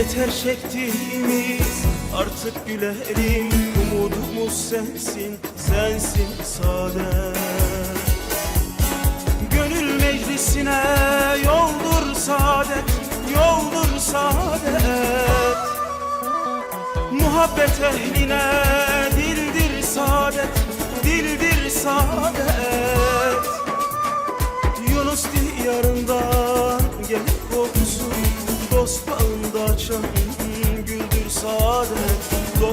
Yeter çektiğimiz artık gülerim. Umudumuz sensin, sensin saadet Gönül meclisine yoldur saadet, yoldur saadet Muhabbet ehline dildir saadet, dildir saadet Yunus diyarından gelir kokusu Dost bağında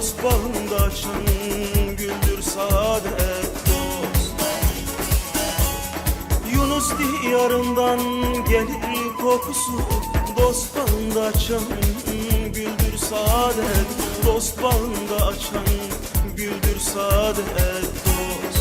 Dost bağında açan güldür saadet Dost. Yunus diyarından gelir kokusu Dost bağında güldür saadet Dost bağında açan güldür saadet Dost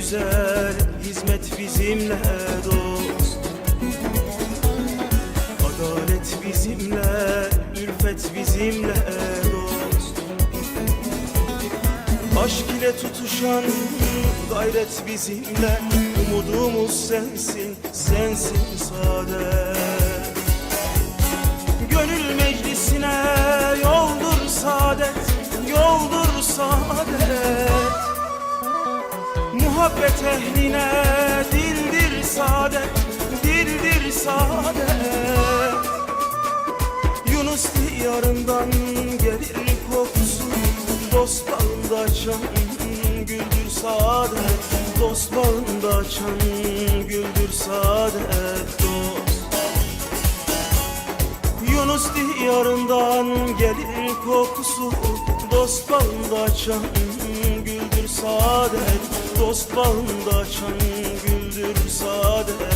güzel hizmet bizimle dost. Adalet bizimle, ülfet bizimle dost. Aşk ile tutuşan gayret bizimle Umudumuz sensin, sensin saadet Muhabbet ehline dildir saadet, dildir saadet Yunus diyarından gelir kokusu Dost bağında açan güldür saadet Dost bağında açan güldür saadet dost. Yunus diyarından gelir kokusu Dost bağında açan güldür saadet. Dost bağında açan güldür saadet